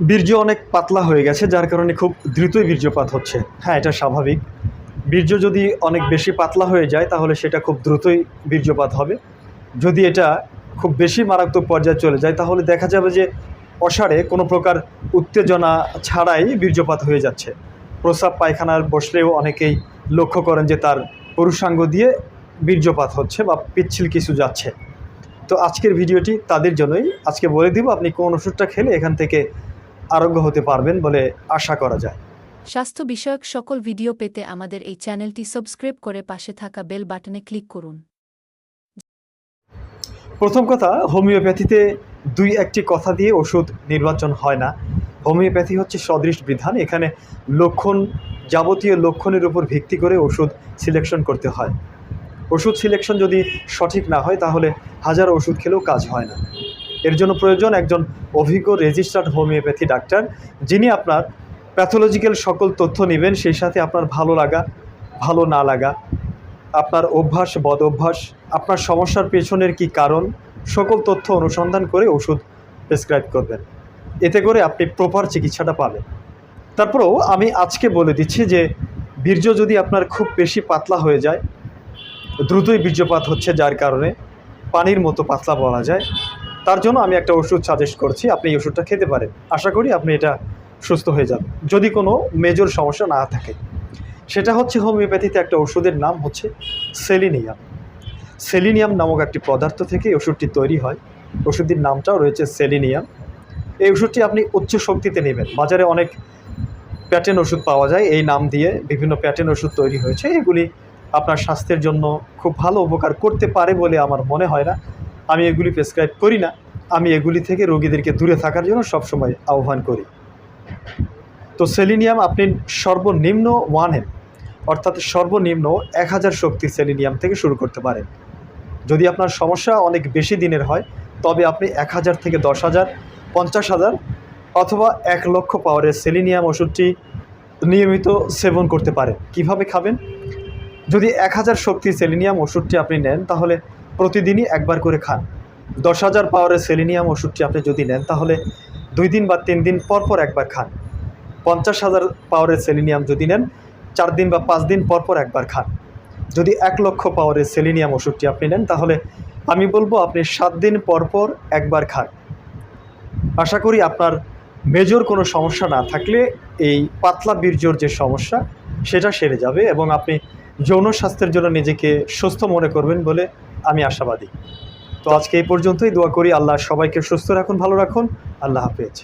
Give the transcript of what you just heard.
বীর্য অনেক পাতলা হয়ে গেছে, যার কারণে খুব দ্রুতই বীর্যপাত হচ্ছে। হ্যাঁ এটা স্বাভাবিক। বীর্য যদি অনেক বেশি পাতলা হয়ে যায়, তাহলে সেটা খুব দ্রুতই বীর্যপাত হবে। যদি এটা খুব বেশি মারাত্মক পর্যায়ে চলে যায়, তাহলে দেখা যাবে যে অসারে কোনো প্রকার উত্তেজনা ছাড়াই বীর্যপাত হয়ে যাচ্ছে। প্রস্রাব পায়খানার বসলেও অনেকেই লক্ষ্য করেন যে তার পুরুষাঙ্গ দিয়ে বীর্যপাত হচ্ছে বা পিচ্ছিল কিছু যাচ্ছে। তো আজকের ভিডিওটি তাদের জন্যই। আজকে বলে দিব, আপনি কোন ওষুধটা খেলে এখান থেকে আরোগ্য হতে পারবেন বলে আশা করা যায়। স্বাস্থ্য বিষয়ক সকল ভিডিও পেতে আমাদের এই চ্যানেলটি সাবস্ক্রাইব করে পাশে থাকা বেল বাটনে ক্লিক করুন। প্রথম কথা হোমিওপ্যাথিতে দুই একটি কথা দিয়ে ওষুধ নির্বাচন হয় না। হোমিওপ্যাথি হচ্ছে সদৃশ বিধান এখানে লক্ষণ যাবতীয় লক্ষণের উপর ভিত্তি করে ওষুধ সিলেকশন করতে হয়। ওষুধ সিলেকশন যদি সঠিক না হয় তাহলে হাজার ওষুধ খেলেও কাজ হয় না। এর জন্য প্রয়োজন একজন অভিজ্ঞ রেজিস্টার্ড হোমিওপ্যাথি ডাক্তার যিনি আপনার প্যাথোলজিক্যাল সকল তথ্য নেবেন, সেই সাথে আপনার ভালো লাগা, ভালো না লাগা, আপনার অভ্যাস বদ অভ্যাস আপনার সমস্যার পেছনের কি কারণ, সকল তথ্য অনুসন্ধান করে ওষুধ প্রেসক্রাইব করবেন। এতে করে আপনি প্রপার চিকিৎসাটা পাবেন। তারপরেও আমি আজকে বলে দিচ্ছি যে, বীর্য যদি আপনার খুব বেশি পাতলা হয়ে যায়, দ্রুতই বীর্যপাত হচ্ছে যার কারণে, পানির মতো পাতলা বলা যায় তার জন্য আমি একটা ওষুধ সাজেস্ট করছি, আপনি এই ওষুধটা খেতে পারেন। আশা করি আপনি এটা সুস্থ হয়ে যাবেন। যদি কোনো মেজর সমস্যা না থাকে, সেটা হচ্ছে হোমিওপ্যাথিতে একটা ওষুধের নাম হচ্ছে সেলিনিয়াম। সেলিনিয়াম নামক একটি পদার্থ থেকে ওষুধটি তৈরি হয়। ওষুধটির নামটাও রয়েছে সেলিনিয়াম। এই ওষুধটি আপনি উচ্চ শক্তিতে নেবেন। বাজারে অনেক প্যাটেন ওষুধ পাওয়া যায়। এই নাম দিয়ে বিভিন্ন প্যাটেন ওষুধ তৈরি হয়েছে। এগুলি আপনার স্বাস্থ্যের জন্য খুব ভালো উপকার করতে পারে বলে আমার মনে হয় না। আমি এগুলি প্রেসক্রাইব করি না। আমি এগুলি থেকে রোগীদেরকে দূরে থাকার জন্য সবসময় আহ্বান করি। তো সেলিনিয়াম আপনি সর্বনিম্ন ওয়ান এম অর্থাৎ সর্বনিম্ন এক হাজার শক্তি সেলিনিয়াম থেকে শুরু করতে পারেন। যদি আপনার সমস্যা অনেক বেশি দিনের হয়, তবে আপনি এক হাজার থেকে দশ হাজার, পঞ্চাশ হাজার অথবা এক লক্ষ পাওয়ারের সেলিনিয়াম ওষুধটি নিয়মিত সেবন করতে পারেন। কীভাবে খাবেন? যদি এক হাজার শক্তি সেলিনিয়াম ওষুধটি আপনি নেন, তাহলে প্রতিদিনই একবার করে খান। দশ হাজার পাওয়ারের সেলিনিয়াম ওষুধটি আপনি যদি নেন, তাহলে দুই দিন বা তিন দিন পর পর একবার খান। পঞ্চাশ হাজার পাওয়ারের সেলিনিয়াম যদি নেন, চার দিন বা পাঁচ দিন পর পর একবার খান। যদি এক লক্ষ পাওয়ারের সেলিনিয়াম ওষুধটি আপনি নেন, তাহলে আমি বলব আপনি সাত দিন পর পর একবার খান। আশা করি আপনার মেজর কোনো সমস্যা না থাকলে এই পাতলা বীর্যর যে সমস্যা, সেটা সেরে যাবে এবং আপনি যৌন স্বাস্থ্যের জন্য নিজেকে সুস্থ মনে করবেন বলে আমি আশাবাদী। তো আজকে এই পর্যন্তই দোয়া করি, আল্লাহ সবাইকে সুস্থ রাখুন, ভালো রাখুন। আল্লাহ হাফেজ।